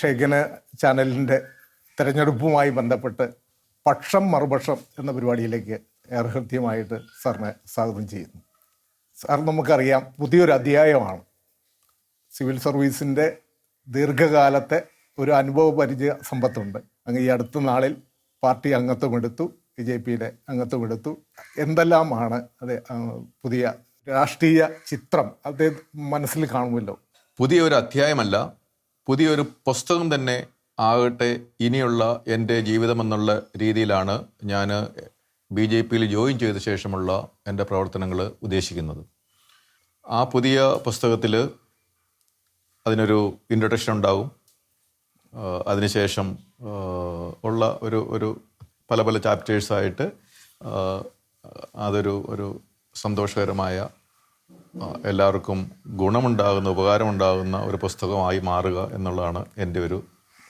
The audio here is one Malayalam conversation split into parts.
ഷെയ്ഖന് ചാനലിന്റെ തിരഞ്ഞെടുപ്പുമായി ബന്ധപ്പെട്ട് പക്ഷം മറുപക്ഷം എന്ന പരിപാടിയിലേക്ക് ഏറെ ഹൃദ്യമായിട്ട് സാറിനെ സ്വാഗതം ചെയ്യുന്നു. സാർ നമുക്കറിയാം പുതിയൊരു അധ്യായമാണ്. സിവിൽ സർവീസിന്റെ ദീർഘകാലത്തെ ഒരു അനുഭവ പരിചയ സമ്പത്തുണ്ട്. അങ്ങ് ഈ അടുത്ത നാളിൽ പാർട്ടി അംഗത്വം എടുത്തു ബി ജെ പിയുടെ അംഗത്വം എടുത്തു. എന്തെല്ലാമാണ് അത് പുതിയ രാഷ്ട്രീയ ചിത്രം അത് മനസ്സിൽ കാണുമല്ലോ? പുതിയ ഒരു അധ്യായമല്ല പുതിയൊരു പുസ്തകം തന്നെ ആകട്ടെ ഇനിയുള്ള എന്റെ ജീവിതമെന്നുള്ള രീതിയിലാണ് ഞാൻ ബി ജെ പിയിൽ ജോയിൻ ചെയ്ത ശേഷമുള്ള എന്റെ പ്രവർത്തനങ്ങൾ ഉദ്ദേശിക്കുന്നത്. ആ പുതിയ പുസ്തകത്തിൽ അതിനൊരു ഇൻട്രൊഡക്ഷൻ ഉണ്ടാവും. അതിനുശേഷം ഉള്ള ഒരു ഒരു പല പല ചാപ്റ്റേഴ്സായിട്ട് അതൊരു ഒരു സന്തോഷകരമായ എല്ലാവർക്കും ഗുണമുണ്ടാകുന്ന ഉപകാരമുണ്ടാകുന്ന ഒരു പുസ്തകമായി മാറുക എന്നുള്ളതാണ് എന്റെ ഒരു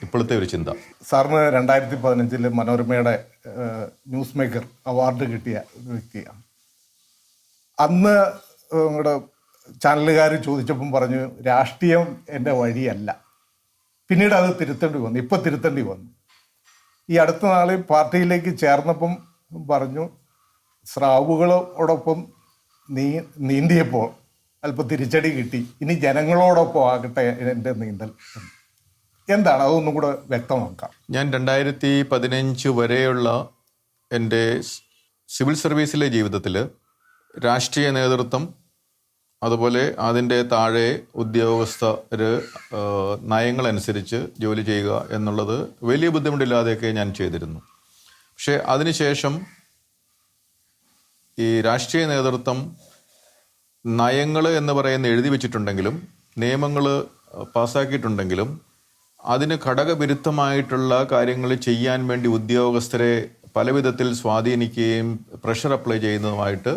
ഇപ്പോഴത്തെ ഒരു ചിന്ത. സാറിന് രണ്ടായിരത്തി പതിനഞ്ചിൽ മനോരമയുടെ ന്യൂസ് മേക്കർ അവാർഡ് കിട്ടിയ വ്യക്തിയാണ്. അന്ന് നിങ്ങളുടെ ചാനലുകാർ ചോദിച്ചപ്പം പറഞ്ഞു രാഷ്ട്രീയം എന്റെ വഴിയല്ല. പിന്നീട് അത് തിരുത്തേണ്ടി വന്നു ഇപ്പം തിരുത്തേണ്ടി വന്നു. ഈ അടുത്ത നാളിൽ പാർട്ടിയിലേക്ക് ചേർന്നപ്പം പറഞ്ഞു സ്രാവുകളോടൊപ്പം നീ നീന്തിയപ്പോൾ അല്പം തിരിച്ചടി കിട്ടി. ഇനി ജനങ്ങളോടൊപ്പം ആകട്ടെ എന്റെ നീന്തൽ. എന്താണ്? അതൊന്നും കൂടെ വ്യക്തമാക്കാം. ഞാൻ രണ്ടായിരത്തി പതിനഞ്ച് വരെയുള്ള എന്റെ സിവിൽ സർവീസിലെ ജീവിതത്തിൽ രാഷ്ട്രീയ നേതൃത്വം അതുപോലെ അതിന്റെ താഴെ ഉദ്യോഗസ്ഥർ നയങ്ങളനുസരിച്ച് ജോലി ചെയ്യുക എന്നുള്ളത് വലിയ ബുദ്ധിമുട്ടില്ലാതെയൊക്കെ ഞാൻ ചെയ്തിരുന്നു. പക്ഷേ അതിനുശേഷം ഈ രാഷ്ട്രീയ നേതൃത്വം നയങ്ങൾ എന്ന് പറയുന്ന എഴുതി വെച്ചിട്ടുണ്ടെങ്കിലും നിയമങ്ങൾ പാസ്സാക്കിയിട്ടുണ്ടെങ്കിലും അതിന് ഘടകവിരുദ്ധമായിട്ടുള്ള കാര്യങ്ങൾ ചെയ്യാൻ വേണ്ടി ഉദ്യോഗസ്ഥരെ പല വിധത്തിൽ സ്വാധീനിക്കുകയും പ്രഷർ അപ്ലൈ ചെയ്യുന്നതുമായിട്ട്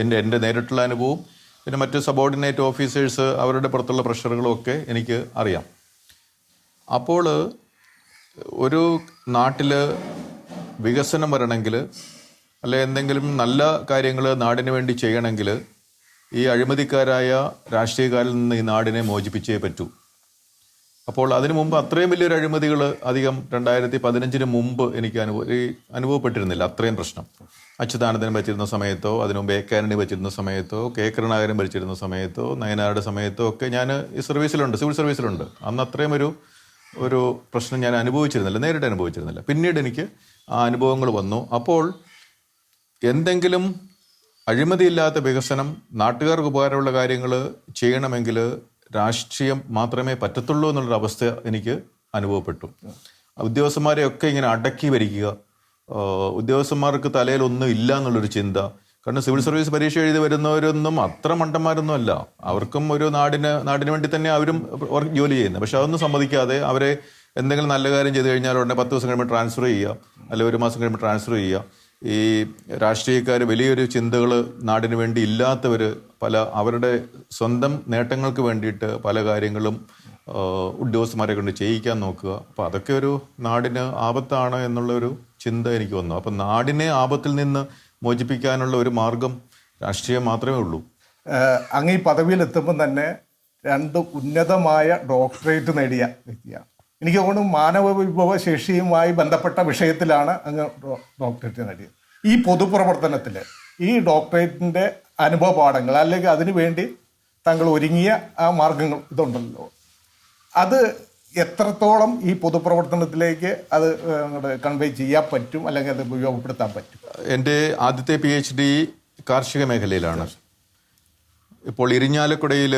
എന്റെ എന്റെ നേരിട്ടുള്ള അനുഭവവും പിന്നെ മറ്റ് സബോർഡിനേറ്റ് ഓഫീസേഴ്സ് അവരുടെ പുറത്തുള്ള പ്രഷറുകളും ഒക്കെ എനിക്ക് അറിയാം. അപ്പോൾ ഒരു നാട്ടിൽ വികസനം വരണമെങ്കിൽ അല്ലെ എന്തെങ്കിലും നല്ല കാര്യങ്ങൾ നാടിന് വേണ്ടി ചെയ്യണമെങ്കിൽ ഈ അഴിമതിക്കാരായ രാഷ്ട്രീയക്കാരിൽ നിന്ന് ഈ നാടിനെ മോചിപ്പിച്ചേ പറ്റൂ. അപ്പോൾ അതിനു മുമ്പ് അത്രയും വലിയൊരു അഴിമതികൾ അധികം രണ്ടായിരത്തി പതിനഞ്ചിന് മുമ്പ് എനിക്ക് അനുഭവ അനുഭവപ്പെട്ടിരുന്നില്ല അത്രയും പ്രശ്നം. അച്യുതാനന്ദൻ ഭരിച്ചിരുന്ന സമയത്തോ അതിനു മുമ്പ് എ കാനണി ഭരിച്ചിരുന്ന സമയത്തോ കെ കരുണാകരൻ ഭരിച്ചിരുന്ന സമയത്തോ നയനാരുടെ സമയത്തോ ഒക്കെ ഞാൻ ഈ സർവീസിലുണ്ട് സിവിൽ സർവീസിലുണ്ട്. അന്ന് അത്രയും ഒരു ഒരു പ്രശ്നം ഞാൻ അനുഭവിച്ചിരുന്നില്ല നേരിട്ട് അനുഭവിച്ചിരുന്നില്ല. പിന്നീട് എനിക്ക് ആ അനുഭവങ്ങൾ വന്നു. അപ്പോൾ എന്തെങ്കിലും അഴിമതിയില്ലാത്ത വികസനം നാട്ടുകാർക്ക് ഉപകാരമുള്ള കാര്യങ്ങൾ ചെയ്യണമെങ്കിൽ രാഷ്ട്രീയം മാത്രമേ പറ്റത്തുള്ളൂ എന്നുള്ളൊരു അവസ്ഥ എനിക്ക് അനുഭവപ്പെട്ടു. ഉദ്യോഗസ്ഥന്മാരെയൊക്കെ ഇങ്ങനെ അടക്കി ഭരിക്കുക ഉദ്യോഗസ്ഥന്മാർക്ക് തലയിൽ ഒന്നും ഇല്ല എന്നുള്ളൊരു ചിന്ത. കാരണം സിവിൽ സർവീസ് പരീക്ഷ എഴുതി വരുന്നവരൊന്നും അത്ര മണ്ടന്മാരൊന്നും അല്ല അവർക്കും ഒരു നാടിന് നാടിന് വേണ്ടി തന്നെ അവരും ജോലി ചെയ്യുന്നത്. പക്ഷെ അതൊന്നും സമ്മതിക്കാതെ അവരെ എന്തെങ്കിലും നല്ല കാര്യം ചെയ്തു കഴിഞ്ഞാൽ ഉടനെ പത്ത് ദിവസം കഴിയുമ്പോൾ ട്രാൻസ്ഫർ ചെയ്യുക അല്ലെങ്കിൽ ഒരു മാസം കഴിയുമ്പോൾ ട്രാൻസ്ഫർ ചെയ്യുക. ഈ രാഷ്ട്രീയക്കാർ വലിയൊരു ചിന്തകൾ നാടിന് വേണ്ടി ഇല്ലാത്തവർ പല അവരുടെ സ്വന്തം നേട്ടങ്ങൾക്ക് വേണ്ടിയിട്ട് പല കാര്യങ്ങളും ഉദ്യോഗസ്ഥന്മാരെ കൊണ്ട് ചെയ്യിക്കാൻ നോക്കുക. അപ്പോൾ അതൊക്കെ ഒരു നാടിന് ആപത്താണ് എന്നുള്ളൊരു ചിന്ത എനിക്ക് വന്നു. അപ്പം നാടിനെ ആപത്തിൽ നിന്ന് മോചിപ്പിക്കാനുള്ള ഒരു മാർഗം രാഷ്ട്രീയം മാത്രമേ ഉള്ളൂ. അങ്ങ് ഈ പദവിയിലെത്തുമ്പം തന്നെ രണ്ട് ഉന്നതമായ ഡോക്ടറേറ്റ് നേടിയ വ്യക്തിയാണ്. എനിക്ക് തോന്നുന്നു മാനവ വിഭവ ശേഷിയുമായി ബന്ധപ്പെട്ട വിഷയത്തിലാണ് അങ്ങ് ഡോക്ടറേറ്റ് നേടിയത്. ഈ പൊതുപ്രവർത്തനത്തിൽ ഈ ഡോക്ടറേറ്റിന്റെ അനുഭവപാഠങ്ങൾ അല്ലെങ്കിൽ അതിനു വേണ്ടി താങ്കൾ ഒരുങ്ങിയ ആ മാർഗങ്ങൾ ഇതുണ്ടല്ലോ. അത് എത്രത്തോളം ഈ പൊതുപ്രവർത്തനത്തിലേക്ക് അത് കൺവേ ചെയ്യാൻ പറ്റും അല്ലെങ്കിൽ അത് ഉപയോഗപ്പെടുത്താൻ പറ്റും? എന്റെ ആദ്യത്തെ പി എച്ച് ഡി കാർഷിക മേഖലയിലാണ്. ഇപ്പോൾ ഇരിഞ്ഞാലക്കുടയിൽ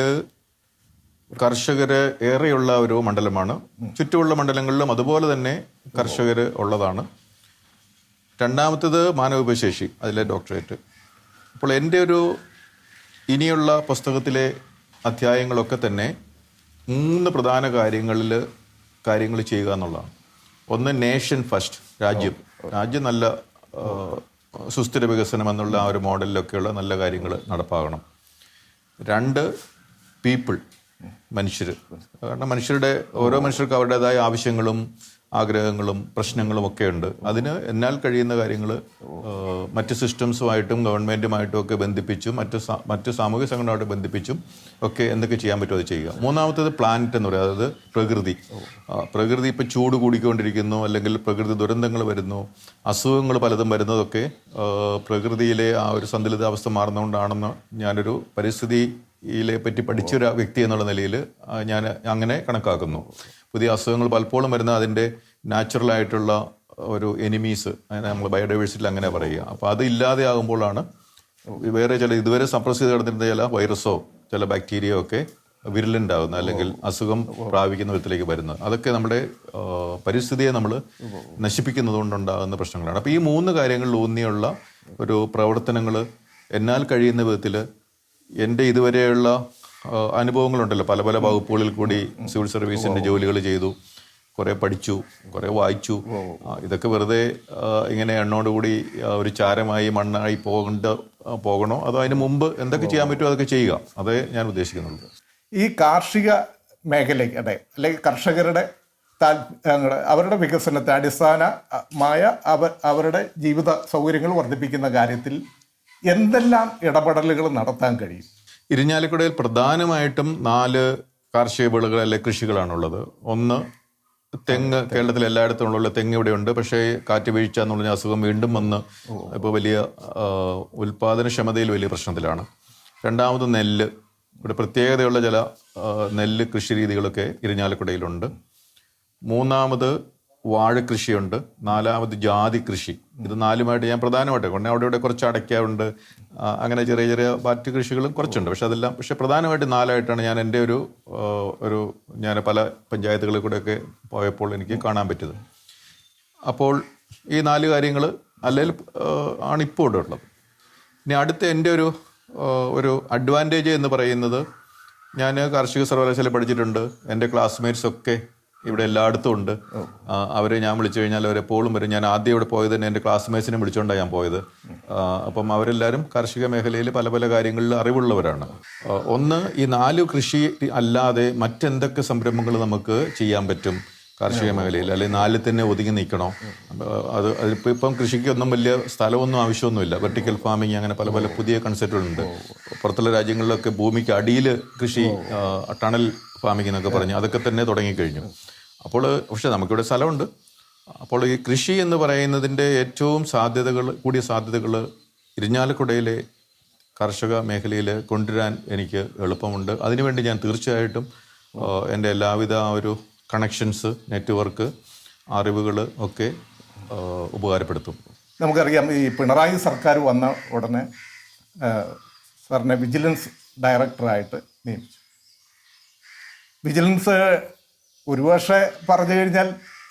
കർഷകർ ഏറെയുള്ള ഒരു മണ്ഡലമാണ്. ചുറ്റുമുള്ള മണ്ഡലങ്ങളിലും അതുപോലെ തന്നെ കർഷകർ ഉള്ളതാണ്. രണ്ടാമത്തേത് മാനവോപശേഷി അതിലെ ഡോക്ടറേറ്റ്. അപ്പോൾ എന്റെ ഒരു ഇനിയുള്ള പുസ്തകത്തിലെ അധ്യായങ്ങളൊക്കെ തന്നെ മൂന്ന് പ്രധാന കാര്യങ്ങളിൽ കാര്യങ്ങൾ ചെയ്യുക എന്നുള്ളതാണ്. ഒന്ന് നേഷൻ ഫസ്റ്റ് രാജ്യം. രാജ്യം നല്ല സുസ്ഥിര വികസനം എന്നുള്ള ആ ഒരു മോഡലിലൊക്കെയുള്ള നല്ല കാര്യങ്ങൾ നടപ്പാകണം. രണ്ട് പീപ്പിൾ. മനുഷ്യർ. കാരണം മനുഷ്യരുടെ ഓരോ മനുഷ്യർക്കും അവരുടേതായ ആവശ്യങ്ങളും ആഗ്രഹങ്ങളും പ്രശ്നങ്ങളും ഒക്കെ ഉണ്ട്. അതിന് എന്നാൽ കഴിയുന്ന കാര്യങ്ങൾ മറ്റ് സിസ്റ്റംസുമായിട്ടും ഗവൺമെന്റുമായിട്ടും ഒക്കെ ബന്ധിപ്പിച്ചും മറ്റ് മറ്റ് സാമൂഹിക സംഘടനയുമായിട്ട് ബന്ധിപ്പിച്ചും ഒക്കെ എന്തൊക്കെ ചെയ്യാൻ പറ്റുമോ അത് ചെയ്യുക. മൂന്നാമത്തേത് പ്ലാനറ്റ് എന്ന് പറയുന്നത് അതായത് പ്രകൃതി. പ്രകൃതി ഇപ്പോൾ ചൂട് കൂടിക്കൊണ്ടിരിക്കുന്നു അല്ലെങ്കിൽ പ്രകൃതി ദുരന്തങ്ങൾ വരുന്നു അസുഖങ്ങൾ പലതും വരുന്നതൊക്കെ പ്രകൃതിയിലെ ആ ഒരു സന്തുലിതാവസ്ഥ മാറുന്നതുകൊണ്ടാണെന്ന് ഞാനൊരു പരിസ്ഥിതിയിലെ പറ്റി പഠിച്ചൊരു വ്യക്തി എന്നുള്ള നിലയിൽ ഞാൻ അങ്ങനെ കണക്കാക്കുന്നു. പുതിയ അസുഖങ്ങൾ പലപ്പോഴും വരുന്ന അതിന്റെ നാച്ചുറലായിട്ടുള്ള ഒരു എനിമീസ് നമ്മൾ ബയോഡൈവേഴ്സിറ്റിയിൽ അങ്ങനെ പറയുക. അപ്പോൾ അത് ഇല്ലാതെ ആകുമ്പോഴാണ് വേറെ ചില ഇതുവരെ സപ്രസ് ചെയ്ത് കിടന്നിരുന്ന ചില വൈറസോ ചില ബാക്ടീരിയോ ഒക്കെ വിരലുണ്ടാകുന്ന അല്ലെങ്കിൽ അസുഖം പ്രാപിക്കുന്ന വിധത്തിലേക്ക് വരുന്നത്. അതൊക്കെ നമ്മുടെ പരിസ്ഥിതിയെ നമ്മൾ നശിപ്പിക്കുന്നത് കൊണ്ടുണ്ടാകുന്ന പ്രശ്നങ്ങളാണ്. അപ്പോൾ ഈ മൂന്ന് കാര്യങ്ങളിൽ ഊന്നിയുള്ള ഒരു പ്രവർത്തനങ്ങൾ എന്നാൽ കഴിയുന്ന വിധത്തിൽ എന്റെ ഇതുവരെയുള്ള അനുഭവങ്ങളുണ്ടല്ലോ. പല പല വകുപ്പുകളിൽ കൂടി സിവിൽ സർവീസിന്റെ ജോലികൾ ചെയ്തു. കുറേ പഠിച്ചു കുറേ വായിച്ചു. ഇതൊക്കെ വെറുതെ ഇങ്ങനെ എണ്ണോടുകൂടി കൂടി ഒരു ചാരമായി മണ്ണായി പോകേണ്ട പോകണോ? അതോ അതിന് മുമ്പ് എന്തൊക്കെ ചെയ്യാൻ പറ്റുമോ അതൊക്കെ ചെയ്യുക? അതേ ഞാൻ ഉദ്ദേശിക്കുന്നുള്ളൂ. ഈ കാർഷിക മേഖലയുടെ അല്ലെങ്കിൽ കർഷകരുടെ അവരുടെ വികസനത്തെ അടിസ്ഥാനമായ അവ അവരുടെ ജീവിത സൗകര്യങ്ങൾ വർദ്ധിപ്പിക്കുന്ന കാര്യത്തിൽ എന്തെല്ലാം ഇടപെടലുകൾ നടത്താൻ കഴിയും? ഇരിഞ്ഞാലക്കുടയിൽ പ്രധാനമായിട്ടും നാല് കാർഷിക വിളകൾ അല്ലെ കൃഷികളാണുള്ളത്. ഒന്ന് തെങ്ങ് കേരളത്തിൽ എല്ലായിടത്തും ഉള്ള തെങ്ങ് ഇവിടെയുണ്ട്. പക്ഷേ കാറ്റ് വീഴ്ച എന്നുള്ള അസുഖം വീണ്ടും വന്ന് ഇപ്പോൾ വലിയ ഉൽപാദനക്ഷമതയിൽ വലിയ പ്രശ്നത്തിലാണ്. രണ്ടാമത് നെല്ല്. ഇവിടെ പ്രത്യേകതയുള്ള ചില നെല്ല് കൃഷി രീതികളൊക്കെ ഇരിഞ്ഞാലക്കുടയിലുണ്ട്. മൂന്നാമത് വാഴക്കൃഷിയുണ്ട് നാലാമത് ജാതി കൃഷി. ഇത് നാലുമായിട്ട് ഞാൻ പ്രധാനമായിട്ട് കൊണ്ട് അവിടെ ഇവിടെ കുറച്ച് അടയ്ക്കാറുണ്ട്. അങ്ങനെ ചെറിയ ചെറിയ മറ്റ് കൃഷികളും കുറച്ചുണ്ട്. പക്ഷെ അതെല്ലാം പക്ഷെ പ്രധാനമായിട്ട് നാലായിട്ടാണ് ഞാൻ എന്റെ ഒരു ഒരു ഞാൻ പല പഞ്ചായത്തുകളിൽ കൂടെയൊക്കെ പോയപ്പോൾ എനിക്ക് കാണാൻ പറ്റിയത്. അപ്പോൾ ഈ നാല് കാര്യങ്ങൾ അല്ലെങ്കിൽ ആണ് ഇപ്പോൾ ഇവിടെ ഉള്ളത്. ഇനി അടുത്ത എന്റെ ഒരു ഒരു അഡ്വാന്റേജ് എന്ന് പറയുന്നത് ഞാൻ കാർഷിക സർവകലാശാല പഠിച്ചിട്ടുണ്ട്. എന്റെ ക്ലാസ്മേറ്റ്സ് ഒക്കെ ഇവിടെ എല്ലായിടത്തും ഉണ്ട്. അവരെ ഞാൻ വിളിച്ചു കഴിഞ്ഞാൽ അവരെപ്പോഴും വരും. ഞാൻ ആദ്യം ഇവിടെ പോയത് തന്നെ എന്റെ ക്ലാസ്മേറ്റ്സിനെ വിളിച്ചുകൊണ്ടാണ് ഞാൻ പോയത്. അപ്പം അവരെല്ലാവരും കാർഷിക മേഖലയിൽ പല പല കാര്യങ്ങളിൽ അറിവുള്ളവരാണ്. ഒന്ന് ഈ നാല് കൃഷി അല്ലാതെ മറ്റെന്തൊക്കെ സംരംഭങ്ങൾ നമുക്ക് ചെയ്യാൻ പറ്റും കാർഷിക മേഖലയിൽ? അല്ലെങ്കിൽ നാലിൽ തന്നെ ഒതുങ്ങി നിൽക്കണോ? അത് അതിപ്പോൾ ഇപ്പം കൃഷിക്കൊന്നും വലിയ സ്ഥലമൊന്നും ആവശ്യമൊന്നുമില്ല. വെർട്ടിക്കൽ ഫാമിങ് അങ്ങനെ പല പല പുതിയ കൺസെപ്റ്റുകളുണ്ട് പുറത്തുള്ള രാജ്യങ്ങളിലൊക്കെ ഭൂമിക്ക് അടിയിൽ കൃഷി ടണൽ ഫാമിംഗ് എന്നൊക്കെ പറഞ്ഞു അതൊക്കെ തന്നെ തുടങ്ങിക്കഴിഞ്ഞു. അപ്പോൾ പക്ഷെ നമുക്കിവിടെ സ്ഥലമുണ്ട്. അപ്പോൾ ഈ കൃഷി എന്ന് പറയുന്നതിന്റെ ഏറ്റവും സാധ്യതകൾ കൂടിയ സാധ്യതകൾ ഇരിഞ്ഞാലക്കുടയിലെ കർഷക മേഖലയിൽ കൊണ്ടുവരാൻ എനിക്ക് എളുപ്പമുണ്ട്. അതിനുവേണ്ടി ഞാൻ തീർച്ചയായിട്ടും എന്റെ എല്ലാവിധ ഒരു കണക്ഷൻസ് നെറ്റ്വർക്ക് അറിവുകൾ ഒക്കെ ഉപകാരപ്പെടുത്തും. നമുക്കറിയാം ഈ പിണറായി സർക്കാർ വന്ന ഉടനെ സാറിനെ വിജിലൻസ് ഡയറക്ടറായിട്ട് നിയമിച്ചു. വിജിലൻസ് ഒരുപക്ഷെ പറഞ്ഞു കഴിഞ്ഞാൽ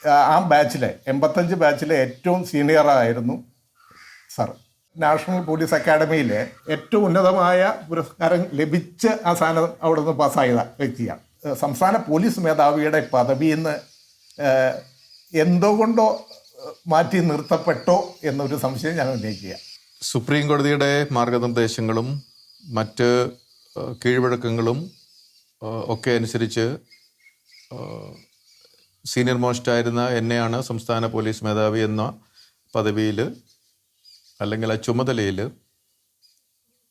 ആ, ബാച്ചിലെ എൺപത്തഞ്ച് ബാച്ചിലെ ഏറ്റവും സീനിയറായിരുന്നു സാർ നാഷണൽ പോലീസ് അക്കാഡമിയിലെ ഏറ്റവും ഉന്നതമായ പുരസ്കാരം ലഭിച്ച ആ സാധനം അവിടെ നിന്ന് പാസ്സായ വ്യക്തിയാണ് സംസ്ഥാന പോലീസ് മേധാവിയുടെ പദവിയിൽ നിന്ന് എന്തോ എന്തുകൊണ്ടോ മാറ്റി നിർത്തപ്പെട്ടോ എന്നൊരു സംശയം ഞാൻ ഉന്നയിക്കുക സുപ്രീം കോടതിയുടെ മാർഗനിർദ്ദേശങ്ങളും മറ്റ് കീഴ്വഴക്കങ്ങളും ഒക്കെ അനുസരിച്ച് സീനിയർ മോസ്റ്റ് ആയിരുന്ന എന്നെയാണ് സംസ്ഥാന പോലീസ് മേധാവി എന്ന പദവിയിൽ അല്ലെങ്കിൽ ആ ചുമതലയിൽ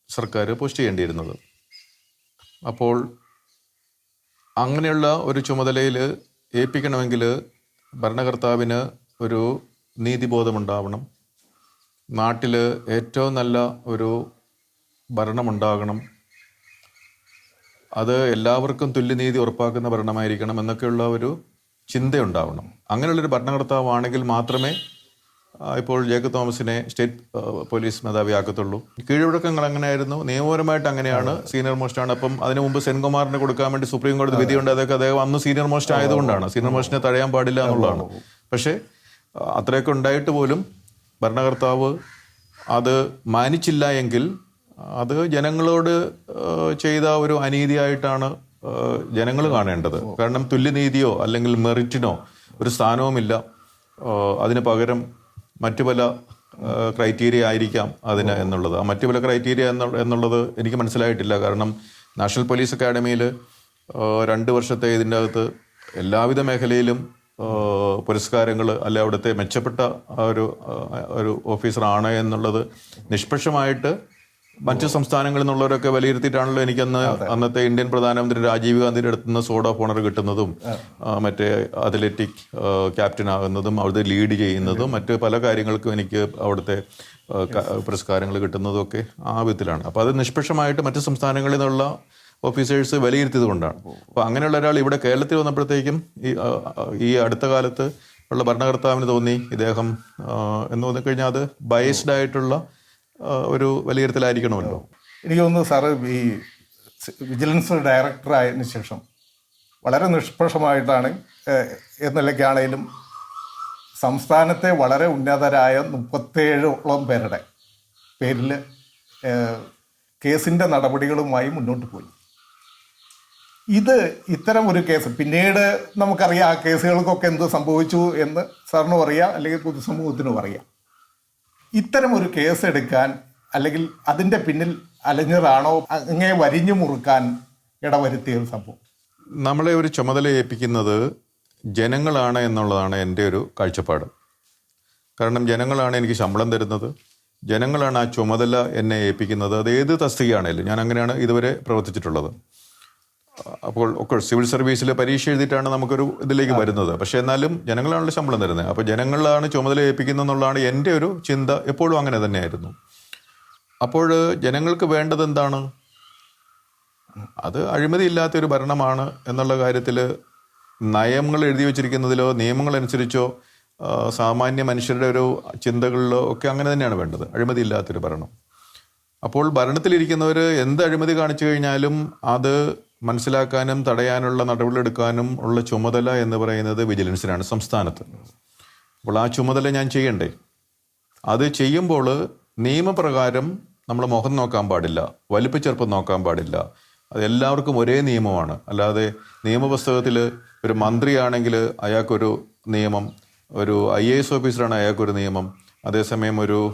സർക്കാർ പോസ്റ്റ് ചെയ്യേണ്ടിയിരുന്നത്. അപ്പോൾ അങ്ങനെയുള്ള ഒരു ചുമതലയിൽ ഏൽപ്പിക്കണമെങ്കിൽ ഭരണകർത്താവിന് ഒരു നീതിബോധമുണ്ടാവണം. നാട്ടിൽ ഏറ്റവും നല്ല ഒരു ഭരണമുണ്ടാകണം. അത് എല്ലാവർക്കും തുല്യനീതി ഉറപ്പാക്കുന്ന ഭരണമായിരിക്കണം എന്നൊക്കെയുള്ള ഒരു ചിന്തയുണ്ടാവണം. അങ്ങനെയുള്ളൊരു ഭരണകർത്താവാണെങ്കിൽ മാത്രമേ ഇപ്പോൾ ജേക്കബ് തോമസിനെ സ്റ്റേറ്റ് പോലീസ് മേധാവിയാക്കത്തുള്ളൂ കീഴ്വഴക്കങ്ങൾ അങ്ങനെയായിരുന്നു. നിയമപരമായിട്ട് അങ്ങനെയാണ് സീനിയർ മോസ്റ്റ് ആണ് അപ്പം അതിനു മുമ്പ് സെൻകുമാറിന് കൊടുക്കാൻ വേണ്ടി സുപ്രീം കോടതി വിധിയുണ്ട്. അതൊക്കെ അദ്ദേഹം അന്ന് സീനിയർ മോസ്റ്റ് ആയതുകൊണ്ടാണ്. സീനിയർ മോസ്റ്റിനെ തടയാൻ പാടില്ല എന്നുള്ളതാണ്. പക്ഷേ അത്രയൊക്കെ ഉണ്ടായിട്ട് പോലും ഭരണകർത്താവ് അത് മാനിച്ചില്ല എങ്കിൽ അത് ജനങ്ങളോട് ചെയ്ത ഒരു അനീതിയായിട്ടാണ് ജനങ്ങൾ കാണേണ്ടത്. കാരണം തുല്യനീതിയോ അല്ലെങ്കിൽ മെറിറ്റിനോ ഒരു സ്ഥാനവുമില്ല. അതിന് പകരം മറ്റു പല ക്രൈറ്റീരിയ ആയിരിക്കാം അതിന് എന്നുള്ളത്. ആ മറ്റു പല ക്രൈറ്റീരിയ എന്നുള്ളത് എനിക്ക് മനസ്സിലായിട്ടില്ല. കാരണം നാഷണൽ പോലീസ് അക്കാഡമിയിൽ രണ്ട് വർഷത്തെ ഇതിന്റെ അകത്ത് എല്ലാവിധ മേഖലയിലും പുരസ്കാരങ്ങൾ അല്ലെ അവിടുത്തെ മെച്ചപ്പെട്ട ഒരു ഒരു ഓഫീസറാണ് എന്നുള്ളത് നിഷ്പക്ഷമായിട്ട് മറ്റ് സംസ്ഥാനങ്ങളിൽ നിന്നുള്ളവരൊക്കെ വിലയിരുത്തിയിട്ടാണല്ലോ എനിക്കന്ന് അന്നത്തെ ഇന്ത്യൻ പ്രധാനമന്ത്രി രാജീവ് ഗാന്ധിയുടെ അടുത്ത് നിന്ന് സോഡ് ഓഫ് ഓണർ കിട്ടുന്നതും മറ്റേ അത്ലറ്റിക് ക്യാപ്റ്റൻ ആകുന്നതും അവിടുത്തെ ലീഡ് ചെയ്യുന്നതും മറ്റ് പല കാര്യങ്ങൾക്കും എനിക്ക് അവിടുത്തെ പുരസ്കാരങ്ങൾ കിട്ടുന്നതും ഒക്കെ ആ വിധത്തിലാണ്. അപ്പോൾ അത് നിഷ്പക്ഷമായിട്ട് മറ്റ് സംസ്ഥാനങ്ങളിൽ നിന്നുള്ള ഓഫീസേഴ്സ് വിലയിരുത്തിയത് കൊണ്ടാണ്. അപ്പോൾ അങ്ങനെയുള്ള ഒരാൾ ഇവിടെ കേരളത്തിൽ വന്നപ്പോഴത്തേക്കും ഈ ഈ അടുത്ത കാലത്ത് ഉള്ള ഭരണകർത്താവിന് തോന്നി ഇദ്ദേഹം എന്ന് തോന്നിക്കഴിഞ്ഞാൽ അത് ബയസ്ഡ് ആയിട്ടുള്ള ഒരു വിലയിരുത്തലായിരിക്കണമല്ലോ എനിക്ക് തോന്നുന്നു സാറ് ഈ വിജിലൻസ് ഡയറക്ടർ ആയതിനു ശേഷം വളരെ നിഷ്പക്ഷമായിട്ടാണ് എന്ന സംസ്ഥാനത്തെ വളരെ ഉന്നതരായ മുപ്പത്തേഴോളം പേരുടെ പേരിൽ കേസിന്റെ നടപടികളുമായി മുന്നോട്ട് പോയി. ഇത് ഇത്തരം ഒരു കേസ് പിന്നീട് നമുക്കറിയാം ആ കേസുകൾക്കൊക്കെ എന്ത് സംഭവിച്ചു എന്ന് സാറിനും അറിയാം അല്ലെങ്കിൽ പൊതുസമൂഹത്തിനും അറിയാം. ഇത്തരം ഒരു കേസ് എടുക്കാൻ അല്ലെങ്കിൽ അതിന്റെ പിന്നിൽ അലഞ്ഞതാണോ അങ്ങനെ വരിഞ്ഞു മുറുക്കാൻ ഇടവരുത്തിയ ഒരു സംഭവം. നമ്മളെ ഒരു ചുമതല ഏൽപ്പിക്കുന്നത് ജനങ്ങളാണ് എന്നുള്ളതാണ് എന്റെ ഒരു കാഴ്ചപ്പാട്. കാരണം ജനങ്ങളാണ് എനിക്ക് ശമ്പളം തരുന്നത്. ജനങ്ങളാണ് ആ ചുമതല എന്നെ ഏൽപ്പിക്കുന്നത്. അത് ഏത് തസ്തികയാണേലും. ഞാൻ അങ്ങനെയാണ് ഇതുവരെ പ്രവർത്തിച്ചിട്ടുള്ളത്. അപ്പോൾ ഒക്കെ സിവിൽ സർവീസിൽ പരീക്ഷ എഴുതിയിട്ടാണ് നമുക്കൊരു ഇതിലേക്ക് വരുന്നത്. പക്ഷെ എന്നാലും ജനങ്ങളാണല്ലോ ശമ്പളം തരുന്നത്. അപ്പോൾ ജനങ്ങളാണ് ചുമതല ഏൽപ്പിക്കുന്നത് എന്നുള്ളതാണ് എന്റെ ഒരു ചിന്ത എപ്പോഴും അങ്ങനെ തന്നെയായിരുന്നു. അപ്പോൾ ജനങ്ങൾക്ക് വേണ്ടത് എന്താണ്? അത് അഴിമതിയില്ലാത്ത ഒരു ഭരണമാണ് എന്നുള്ള കാര്യത്തിൽ നയങ്ങൾ എഴുതി വച്ചിരിക്കുന്നതിലോ നിയമങ്ങൾ അനുസരിച്ചോ ആ, സാമാന്യ മനുഷ്യരുടെ ഒരു ചിന്തകളിലോ ഒക്കെ അങ്ങനെ തന്നെയാണ് വേണ്ടത്. അഴിമതിയില്ലാത്തൊരു ഭരണം. അപ്പോൾ ഭരണത്തിലിരിക്കുന്നവർ എന്ത് അഴിമതി കാണിച്ചു കഴിഞ്ഞാലും അത് മനസ്സിലാക്കാനും തടയാനുള്ള നടപടിയെടുക്കാനും ഉള്ള ചുമതല എന്ന് പറയുന്നത് വിജിലൻസിനാണ് സംസ്ഥാനത്ത്. അപ്പോൾ ആ ചുമതല ഞാൻ ചെയ്യണ്ടേ? അത് ചെയ്യുമ്പോൾ നിയമപ്രകാരം നമ്മൾ മുഖം നോക്കാൻ പാടില്ല വലിപ്പച്ചെറുപ്പം നോക്കാൻ പാടില്ല. അത് എല്ലാവർക്കും ഒരേ നിയമമാണ്. അല്ലാതെ നിയമപുസ്തകത്തിൽ ഒരു മന്ത്രിയാണെങ്കിൽ അയാൾക്കൊരു നിയമം ഒരു ഐ എ എസ് ഓഫീസറാണ് അയാൾക്കൊരു നിയമം അതേസമയം ഒരു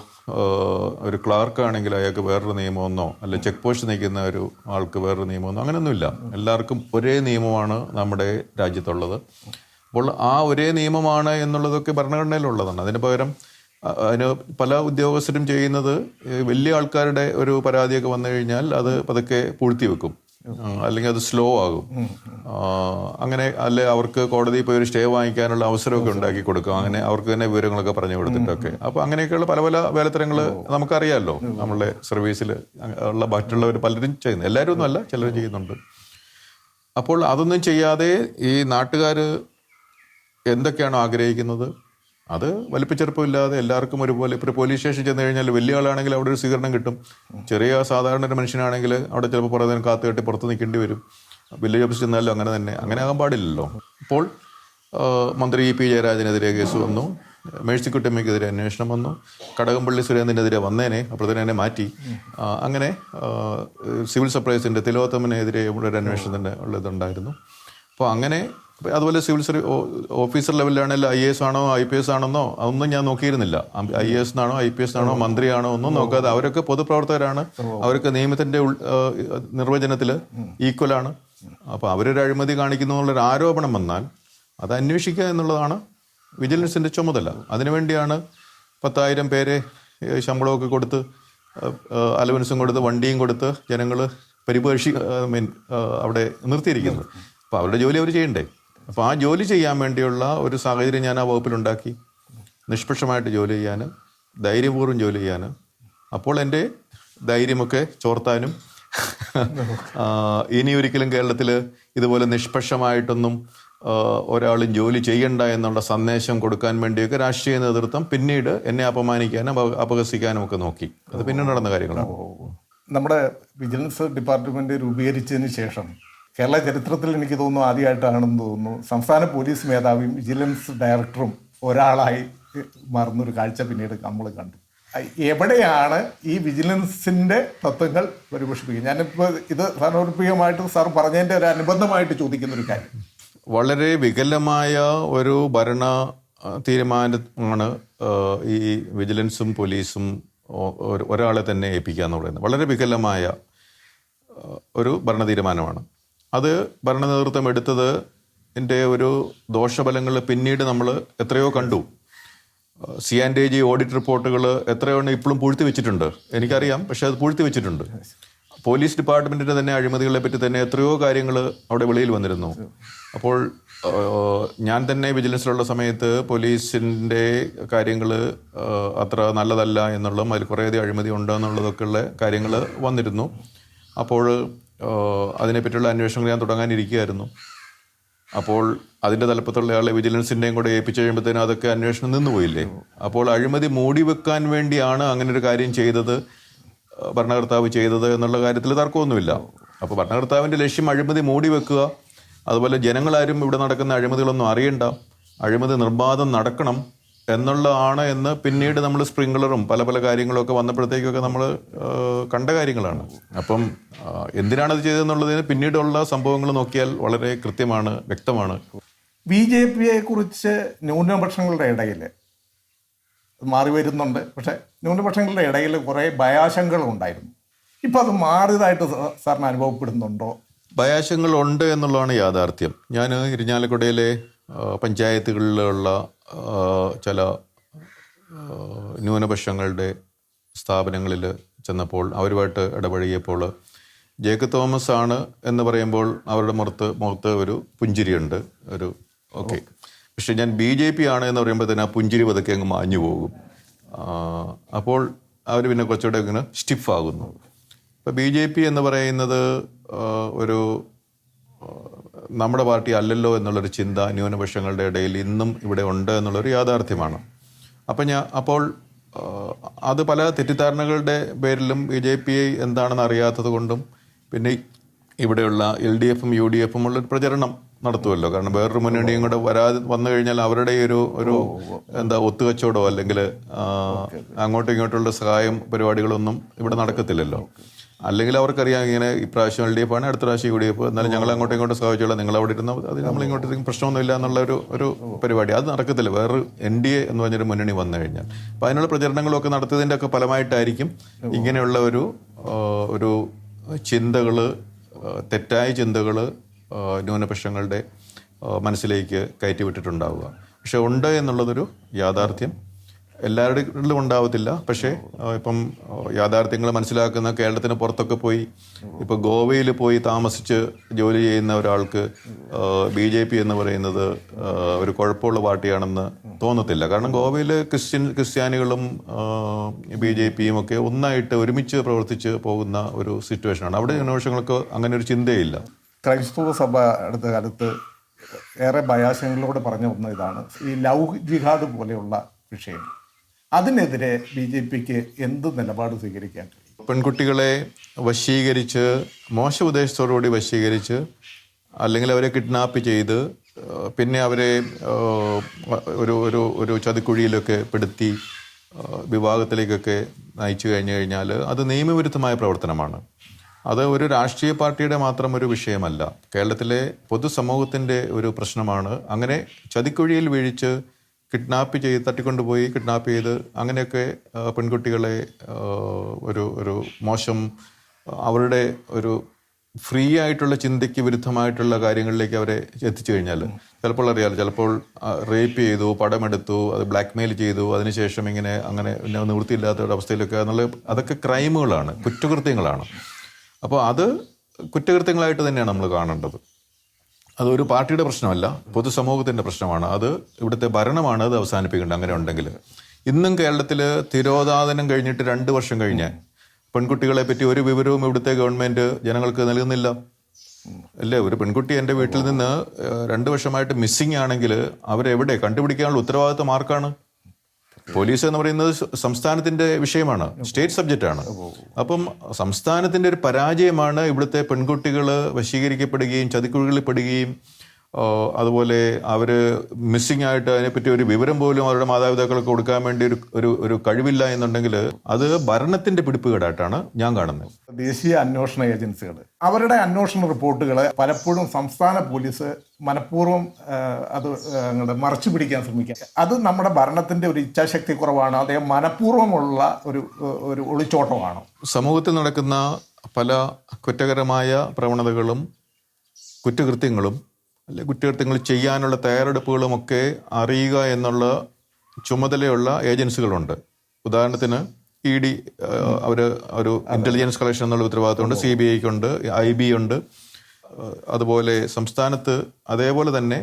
ഒരു ക്ലാർക്ക് ആണെങ്കിൽ അയാൾക്ക് വേറൊരു നിയമമൊന്നോ അല്ലെ ചെക്ക് പോസ്റ്റ് നിൽക്കുന്ന ഒരു ആൾക്ക് വേറൊരു നിയമമൊന്നോ അങ്ങനെയൊന്നുമില്ല. എല്ലാവർക്കും ഒരേ നിയമമാണ് നമ്മുടെ രാജ്യത്തുള്ളത്. അപ്പോൾ ആ ഒരേ നിയമമാണ് എന്നുള്ളതൊക്കെ ഭരണഘടനയിലുള്ളതാണ്. അതിന് പകരം അതിന് പല ഉദ്യോഗസ്ഥരും ചെയ്യുന്നത് വലിയ ആൾക്കാരുടെ ഒരു പരാതിയൊക്കെ വന്നു കഴിഞ്ഞാൽ അത് പതുക്കെ പൂഴ്ത്തി വെക്കും അല്ലെങ്കിൽ അത് സ്ലോ ആകും. അങ്ങനെ അല്ലെ അവർക്ക് കോടതിയിൽ പോയി ഒരു സ്റ്റേ വാങ്ങിക്കാനുള്ള അവസരമൊക്കെ ഉണ്ടാക്കി കൊടുക്കും അങ്ങനെ അവർക്ക് തന്നെ വിവരങ്ങളൊക്കെ പറഞ്ഞു കൊടുത്തിട്ടൊക്കെ. അപ്പൊ അങ്ങനെയൊക്കെയുള്ള പല പല വേലത്തരങ്ങൾ നമുക്കറിയാമല്ലോ നമ്മളുടെ സർവീസിൽ ഉള്ള മറ്റുള്ളവർ പലരും ചെയ്യുന്നു എല്ലാവരും ഒന്നും അല്ല ചിലർ ചെയ്യുന്നുണ്ട്. അപ്പോൾ അതൊന്നും ചെയ്യാതെ ഈ നാട്ടുകാർ എന്തൊക്കെയാണോ ആഗ്രഹിക്കുന്നത്? അത് വലിപ്പച്ചെറുപ്പമില്ലാതെ എല്ലാവർക്കും ഒരുപോലെ ഇപ്പോൾ പോലീസ് സ്റ്റേഷൻ ചെന്ന് കഴിഞ്ഞാൽ വലിയ ആളാണെങ്കിൽ അവിടെ ഒരു സ്വീകരണം കിട്ടും. ചെറിയ സാധാരണ ഒരു മനുഷ്യനാണെങ്കിൽ അവിടെ ചിലപ്പോൾ കുറേ നേരം കാത്തു കെട്ടി പുറത്ത് നിൽക്കേണ്ടി വരും. വില്ലേജ് ഓഫീസിൽ ചെന്നാലും അങ്ങനെ തന്നെ. അങ്ങനെ ആകാൻ പാടില്ലല്ലോ. ഇപ്പോൾ മന്ത്രി ഇ പി ജയരാജനെതിരെ കേസ് വന്നു. മേഴ്സിക്കുട്ടമ്മയ്ക്കെതിരെ അന്വേഷണം വന്നു. കടകംപള്ളി സുരേന്ദ്രനെതിരെ വന്നേനെ എന്നെ മാറ്റി. അങ്ങനെ സിവിൽ സപ്ലൈസിന്റെ തിലോത്തമനെതിരെ ഒരു അന്വേഷണത്തിന്റെ ഉള്ളതുണ്ടായിരുന്നു അപ്പോൾ അങ്ങനെ അതുപോലെ സിവിൽ സർവീസ് ഓഫീസർ ലെവലിലാണെങ്കിൽ ഐ എസ് ആണോ ഐ പി എസ് ആണെന്നോ അതൊന്നും ഞാൻ നോക്കിയിരുന്നില്ല. ഐ എസ് ആണോ ഐ പി എസ് ആണോ മന്ത്രിയാണോ ഒന്നും നോക്കാതെ അവരൊക്കെ പൊതുപ്രവർത്തകരാണ്. അവർക്ക് നിയമത്തിന്റെ നിർവചനത്തിൽ ഈക്വലാണ് അപ്പോൾ അവരൊരു അഴിമതി കാണിക്കുന്നു എന്നുള്ളൊരു ആരോപണം വന്നാൽ അത് അന്വേഷിക്കുക എന്നുള്ളതാണ് വിജിലൻസിന്റെ ചുമതല. അതിനുവേണ്ടിയാണ് പത്തായിരം പേരെ ശമ്പളമൊക്കെ കൊടുത്ത് അലവൻസും കൊടുത്ത് വണ്ടിയും കൊടുത്ത് ജനങ്ങൾ പരിപോഷി മീൻ അവിടെ നിർത്തിയിരിക്കുന്നത്. അപ്പോൾ അവരുടെ ജോലി അവർ ചെയ്യണ്ടേ? അപ്പോൾ ആ ജോലി ചെയ്യാൻ വേണ്ടിയുള്ള ഒരു സാഹചര്യം ഞാൻ ആ വകുപ്പിലുണ്ടാക്കി. നിഷ്പക്ഷമായിട്ട് ജോലി ചെയ്യാൻ ധൈര്യപൂർവം ജോലി ചെയ്യാൻ അപ്പോൾ എന്റെ ധൈര്യമൊക്കെ ചോർത്താനും ഇനി ഒരിക്കലും കേരളത്തിൽ ഇതുപോലെ നിഷ്പക്ഷമായിട്ടൊന്നും ഒരാളും ജോലി ചെയ്യണ്ട എന്നുള്ള സന്ദേശം കൊടുക്കാൻ വേണ്ടിയൊക്കെ രാഷ്ട്രീയ നേതൃത്വം പിന്നീട് എന്നെ അപമാനിക്കാനും അപ- അപഹസിക്കാനും ഒക്കെ നോക്കി. അത് പിന്നീട് നടന്ന കാര്യങ്ങളാണ്. നമ്മുടെ വിജിലൻസ് ഡിപ്പാർട്ട്മെന്റ് രൂപീകരിച്ചതിന് ശേഷം കേരള ചരിത്രത്തിൽ എനിക്ക് തോന്നുന്നു ആദ്യമായിട്ടാണെന്ന് തോന്നുന്നു. സംസ്ഥാന പോലീസ് മേധാവിയും വിജിലൻസ് ഡയറക്ടറും ഒരാളായി മാറുന്നൊരു കാഴ്ച പിന്നീട് നമ്മൾ കണ്ടു. എവിടെയാണ് ഈ വിജിലൻസിന്റെ തത്വങ്ങൾ പരിപോഷിപ്പിക്കുക ഞാനിപ്പോൾ ഇത് സാർവത്രികമായിട്ട് സാർ പറഞ്ഞതിന്റെ ഒരു അനുബന്ധമായിട്ട് ചോദിക്കുന്ന ഒരു കാര്യം. വളരെ വികലമായ ഒരു ഭരണ തീരുമാനമാണ് ഈ വിജിലൻസും പോലീസും ഒരാളെ തന്നെ ഏൽപ്പിക്കുക എന്ന് പറയുന്നത് വളരെ വികലമായ ഒരു ഭരണ തീരുമാനമാണ്. അത് ഭരണ നേതൃത്വം എടുത്തത് എന്റെ ഒരു ദോഷഫലങ്ങൾ പിന്നീട് നമ്മൾ എത്രയോ കണ്ടു. C and A G audit റിപ്പോർട്ടുകൾ എത്രയാണ് ഇപ്പോഴും പൂഴ്ത്തി വെച്ചിട്ടുണ്ട്. എനിക്കറിയാം പക്ഷേ അത് പൂഴ്ത്തി വെച്ചിട്ടുണ്ട്. പോലീസ് ഡിപ്പാർട്ട്മെന്റിന്റെ തന്നെ അഴിമതികളെ പറ്റി തന്നെ എത്രയോ കാര്യങ്ങൾ അവിടെ വെളിയിൽ വന്നിരുന്നു. അപ്പോൾ ഞാൻ തന്നെ വിജിലൻസിലുള്ള സമയത്ത് പോലീസിന്റെ കാര്യങ്ങൾ അത്ര നല്ലതല്ല എന്നുള്ളതും അതിൽ കുറേയധികം അഴിമതി ഉണ്ട് എന്നുള്ളതൊക്കെയുള്ള കാര്യങ്ങൾ വന്നിരുന്നു. അപ്പോൾ അതിനെപ്പറ്റിയുള്ള അന്വേഷണങ്ങൾ ഞാൻ തുടങ്ങാനിരിക്കുകയായിരുന്നു. അപ്പോൾ അതിന്റെ തലപ്പത്തുള്ള ആളെ വിജിലൻസിന്റെയും കൂടെ ഏൽപ്പിച്ചു കഴിയുമ്പോഴത്തേനും അതൊക്കെ അന്വേഷണം നിന്നുപോയില്ലേ? അപ്പോൾ അഴിമതി മൂടി വെക്കാൻ വേണ്ടിയാണ് അങ്ങനെ ഒരു കാര്യം ചെയ്തത് ഭരണകർത്താവ് ചെയ്തത് എന്നുള്ള കാര്യത്തിൽ തർക്കമൊന്നുമില്ല. അപ്പോൾ ഭരണകർത്താവിന്റെ ലക്ഷ്യം അഴിമതി മൂടി വെക്കുക. അതുപോലെ ജനങ്ങളാരും ഇവിടെ നടക്കുന്ന അഴിമതികളൊന്നും അറിയണ്ട. അഴിമതി നിർബാധം നടക്കണം. എന്നുള്ളതാണ് എന്ന് പിന്നീട് നമ്മൾ സ്പ്രിംഗ്ലറും പല പല കാര്യങ്ങളൊക്കെ വന്നപ്പോഴത്തേക്കൊക്കെ നമ്മൾ കണ്ട കാര്യങ്ങളാണ്. അപ്പം എന്തിനാണത് എന്തിനാണ് അത് ചെയ്തതെന്നുള്ളതിന് പിന്നീടുള്ള സംഭവങ്ങൾ നോക്കിയാൽ വളരെ കൃത്യമാണ് വ്യക്തമാണ്. ബി ജെ പിയെ കുറിച്ച് ന്യൂനപക്ഷങ്ങളുടെ ഇടയിൽ മാറി വരുന്നുണ്ട്. പക്ഷെ ന്യൂനപക്ഷങ്ങളുടെ ഇടയിൽ കുറേ ഭയാശങ്കകളും ഉണ്ടായിരുന്നു ഇപ്പം അത് മാറിയതായിട്ട് സാറിന് അനുഭവപ്പെടുന്നുണ്ടോ? ഭയാശങ്ങളുണ്ട് എന്നുള്ളതാണ് യാഥാർത്ഥ്യം. ഞാൻ ഇരിഞ്ഞാലക്കുടയിലെ പഞ്ചായത്തുകളിലുള്ള ചില ന്യൂനപക്ഷങ്ങളുടെ സ്ഥാപനങ്ങളിൽ ചെന്നപ്പോൾ അവരുമായിട്ട് ഇടപഴകിയപ്പോൾ ജേക്കബ് തോമസ് ആണ് എന്ന് പറയുമ്പോൾ അവരുടെ മുഖത്ത് മുഖത്ത് ഒരു പുഞ്ചിരിയുണ്ട് ഒരു ഓക്കെ പക്ഷെ ഞാൻ ബി ജെ പി ആണ് എന്ന് പറയുമ്പോൾ തന്നെ ആ പുഞ്ചിരി പതുക്കെ അങ്ങ് മാഞ്ഞു പോകും. അപ്പോൾ അവർ പിന്നെ കുറച്ചുകൂടെ ഇങ്ങനെ സ്റ്റിഫാകുന്നു ഇപ്പോൾ ഇപ്പം ബി ജെ പി എന്ന് പറയുന്നത് ഒരു നമ്മുടെ പാർട്ടി അല്ലല്ലോ എന്നുള്ളൊരു ചിന്ത ന്യൂനപക്ഷങ്ങളുടെ ഇടയിൽ ഇന്നും ഇവിടെ ഉണ്ട് എന്നുള്ളൊരു യാഥാർത്ഥ്യമാണ്. അപ്പം ഞാൻ അപ്പോൾ അത് പല തെറ്റിദ്ധാരണകളുടെ പേരിലും ബി ജെ പി എന്താണെന്ന് അറിയാത്തത് കൊണ്ടും പിന്നെ ഇവിടെയുള്ള എൽ ഡി എഫും യു ഡി എഫും ഉള്ളൊരു പ്രചരണം നടത്തുമല്ലോ കാരണം വേറൊരു മുന്നണിയും കൂടെ വരാതെ വന്നു കഴിഞ്ഞാൽ അവരുടെ ഒരു ഒരു എന്താ ഒത്തുകച്ചവടോ അല്ലെങ്കിൽ അങ്ങോട്ടും ഇങ്ങോട്ടുള്ള സഹായം പരിപാടികളൊന്നും ഇവിടെ നടക്കത്തില്ലല്ലോ. അല്ലെങ്കിൽ അവർക്കറിയാം ഇങ്ങനെ ഇപ്രാവശ്യം എൽ ഡി എഫ് ആണ് അടുത്ത പ്രാവശ്യം യു ഡി എഫ് എന്നാലും ഞങ്ങൾ അങ്ങോട്ടും ഇങ്ങോട്ടും സഹായിച്ചോളാം നിങ്ങൾ അവിടെ ഇരുന്ന അത് നമ്മൾ ഇങ്ങോട്ട് ഇരിക്കും. പ്രശ്നമൊന്നുമില്ല എന്നുള്ള ഒരു ഒരു പരിപാടി. അത് നടക്കത്തില്ല. വേറൊരു എൻ ഡി എ എന്ന് പറഞ്ഞൊരു മുന്നണി വന്നു കഴിഞ്ഞാൽ. അപ്പം അതിനുള്ള പ്രചരണങ്ങളൊക്കെ നടത്തിയതിന്റെ ഒക്കെ ഫലമായിട്ടായിരിക്കും ഇങ്ങനെയുള്ള ഒരു ഒരു ചിന്തകൾ തെറ്റായ ചിന്തകൾ ന്യൂനപക്ഷങ്ങളുടെ മനസ്സിലേക്ക് കയറ്റി വിട്ടിട്ടുണ്ടാവുക പക്ഷെ ഉണ്ട് എന്നുള്ളതൊരു യാഥാർത്ഥ്യം. എല്ലാവരുടെയും ഉണ്ടാവത്തില്ല. പക്ഷേ ഇപ്പം യാഥാർത്ഥ്യങ്ങൾ മനസ്സിലാക്കുന്ന കേരളത്തിന് പുറത്തൊക്കെ പോയി ഇപ്പോൾ ഗോവയിൽ പോയി താമസിച്ച് ജോലി ചെയ്യുന്ന ഒരാൾക്ക് ബി ജെ പി എന്ന് പറയുന്നത് ഒരു കുഴപ്പമുള്ള പാർട്ടിയാണെന്ന് തോന്നത്തില്ല. കാരണം ഗോവയിൽ ക്രിസ്ത്യൻ ക്രിസ്ത്യാനികളും ബി ജെ പിയും ഒക്കെ ഒന്നായിട്ട് ഒരുമിച്ച് പ്രവർത്തിച്ച് പോകുന്ന ഒരു സിറ്റുവേഷനാണ്. അവിടെ ന്യൂനപക്ഷങ്ങൾക്ക് അങ്ങനെ ഒരു ചിന്തയില്ല. ക്രൈസ്തവ സഭ അടുത്ത കാലത്ത് ഏറെ ഭയാശങ്കകളോട് പറഞ്ഞു വന്ന ഇതാണ്. ഈ ലവ് ജിഹാദ് പോലെയുള്ള വിഷയം. അതിനെതിരെ ബി ജെ പിക്ക് എന്ത് നിലപാട് സ്വീകരിക്കാൻ പെൺകുട്ടികളെ വശീകരിച്ച് മോശ ഉദ്ദേശത്തോടുകൂടി വശീകരിച്ച് അല്ലെങ്കിൽ അവരെ കിഡ്നാപ്പ് ചെയ്ത് പിന്നെ അവരെ ഒരു ഒരു ഒരു ചതിക്കുഴിയിലൊക്കെ പെടുത്തി വിഭാഗത്തിലേക്കൊക്കെ നയിച്ചു കഴിഞ്ഞു കഴിഞ്ഞാൽ അത് നിയമവിരുദ്ധമായ പ്രവർത്തനമാണ്. അത് ഒരു രാഷ്ട്രീയ പാർട്ടിയുടെ മാത്രം ഒരു വിഷയമല്ല. കേരളത്തിലെ പൊതുസമൂഹത്തിന്റെ ഒരു പ്രശ്നമാണ്. അങ്ങനെ ചതിക്കുഴിയിൽ വീഴിച്ച് കിഡ്നാപ്പ് ചെയ്ത് തട്ടിക്കൊണ്ടുപോയി കിഡ്നാപ്പ് ചെയ്ത് അങ്ങനെയൊക്കെ പെൺകുട്ടികളെ ഒരു ഒരു മോശം അവരുടെ ഒരു ഫ്രീ ആയിട്ടുള്ള ചിന്തയ്ക്ക് വിരുദ്ധമായിട്ടുള്ള കാര്യങ്ങളിലേക്ക് അവരെ എത്തിച്ചു കഴിഞ്ഞാൽ ചിലപ്പോൾ അറിയാലോ ചിലപ്പോൾ റേപ്പ് ചെയ്തു പടമെടുത്തു അത് ബ്ലാക്ക് മെയിൽ ചെയ്തു അതിനുശേഷം ഇങ്ങനെ അങ്ങനെ നിവൃത്തിയില്ലാത്ത ഒരു അവസ്ഥയിലൊക്കെ എന്നുള്ള അതൊക്കെ ക്രൈമുകളാണ് കുറ്റകൃത്യങ്ങളാണ്. അപ്പോൾ അത് കുറ്റകൃത്യങ്ങളായിട്ട് തന്നെയാണ് നമ്മൾ കാണേണ്ടത്. അതൊരു പാർട്ടിയുടെ പ്രശ്നമല്ല പൊതുസമൂഹത്തിന്റെ പ്രശ്നമാണ്. അത് ഇവിടുത്തെ ഭരണമാണ് അത് അവസാനിപ്പിക്കേണ്ടത് അങ്ങനെ ഉണ്ടെങ്കിൽ. ഇന്നും കേരളത്തിൽ തിരോധാതനം കഴിഞ്ഞിട്ട് രണ്ട് വർഷം കഴിഞ്ഞ് പെൺകുട്ടികളെ പറ്റി ഒരു വിവരവും ഇവിടുത്തെ ഗവൺമെന്റ് ജനങ്ങൾക്ക് നൽകുന്നില്ല. അല്ലേ? ഒരു പെൺകുട്ടി എന്റെ വീട്ടിൽ നിന്ന് രണ്ട് വർഷമായിട്ട് മിസ്സിംഗ് ആണെങ്കിൽ അവരെവിടെ? കണ്ടുപിടിക്കാനുള്ള ഉത്തരവാദിത്തം ആർക്കാണ്? പോലീസ് എന്ന് പറയുന്നത് സംസ്ഥാനത്തിന്റെ വിഷയമാണ്. സ്റ്റേറ്റ് സബ്ജക്റ്റ് ആണ്. അപ്പം സംസ്ഥാനത്തിന്റെ ഒരു പരാജയമാണ് ഇവിടുത്തെ പെൺകുട്ടികൾ വശീകരിക്കപ്പെടുകയും ചതിക്കുഴികളിൽ പെടുകയും അതുപോലെ അവർ മിസ്സിംഗ് ആയിട്ട് അതിനെപ്പറ്റി ഒരു വിവരം പോലും അവരുടെ മാതാപിതാക്കൾക്ക് കൊടുക്കാൻ വേണ്ടി ഒരു ഒരു ഒരു കഴിവില്ല എന്നുണ്ടെങ്കിൽ അത് ഭരണത്തിന്റെ പിടിപ്പുകേടായിട്ടാണ് ഞാൻ കാണുന്നത്. ദേശീയ അന്വേഷണ ഏജൻസികൾ അവരുടെ അന്വേഷണ റിപ്പോർട്ടുകൾ പലപ്പോഴും സംസ്ഥാന പോലീസ് മനഃപൂർവം അത് അങ്ങോട്ട് മറച്ചു പിടിക്കാൻ ശ്രമിക്കുക അത് നമ്മുടെ ഭരണത്തിന്റെ ഒരു ഇച്ഛാശക്തി കുറവാണ്. അദ്ദേഹം മനഃപൂർവമുള്ള ഒരു ഒരു ഒളിച്ചോട്ടമാണോ. സമൂഹത്തിൽ നടക്കുന്ന പല കുറ്റകരമായ പ്രവണതകളും കുറ്റകൃത്യങ്ങളും അല്ലെ കുറ്റകൃത്യങ്ങൾ ചെയ്യാനുള്ള തയ്യാറെടുപ്പുകളുമൊക്കെ അറിയുക എന്നുള്ള ചുമതലയുള്ള ഏജൻസികളുണ്ട്. ഉദാഹരണത്തിന് ഇ ഡി അവർ ഒരു ഇന്റലിജൻസ് കളക്ഷൻ എന്നുള്ള ഉത്തരവാദിത്തമുണ്ട് സി ബി ഐക്ക് ഉണ്ട് ഐ ബി ഉണ്ട്. അതുപോലെ സംസ്ഥാനത്ത് അതേപോലെ തന്നെ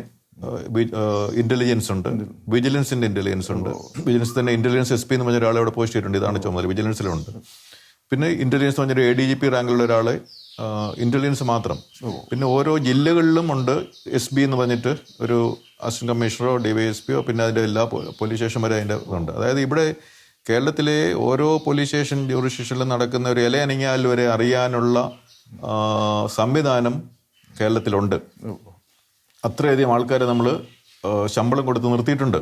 ഇന്റലിജൻസ് ഉണ്ട്. വിജിലൻസിന്റെ ഇന്റലിജൻസ് ഉണ്ട്. വിജിലൻസ് തന്നെ ഇന്റലിജൻസ് എസ് പി എന്ന് പറഞ്ഞ ഒരാളെ അവിടെ പോസ്റ്റ് ചെയ്തിട്ടുണ്ട്. ഇതാണ് ചുമതല. വിജിലൻസിലുണ്ട് പിന്നെ ഇന്റലിജൻസ് എന്ന് പറഞ്ഞൊരു എ ഡി ജി പി റാങ്കിലുള്ള ഒരാളെ ഇന്റലിജൻസ് മാത്രം. പിന്നെ ഓരോ ജില്ലകളിലും ഉണ്ട് എസ് ബി എന്ന് പറഞ്ഞിട്ട് ഒരു അസിസ്റ്റന്റ് കമ്മീഷണറോ ഡി വൈ എസ് പിയോ പിന്നെ അതിന്റെ എല്ലാ പോലീസ് സ്റ്റേഷൻ വരെ അതിന്റെ ഉണ്ട്. അതായത് ഇവിടെ കേരളത്തിലെ ഓരോ പോലീസ് സ്റ്റേഷൻ ജൂറിസ്ഡിക്ഷനിലും നടക്കുന്ന ഒരു ഇല അനങ്ങിയാൽ വരെ അറിയാനുള്ള സംവിധാനം കേരളത്തിലുണ്ട്. അത്രയധികം ആൾക്കാരെ നമ്മൾ ശമ്പളം കൊടുത്ത് നിർത്തിയിട്ടുണ്ട്.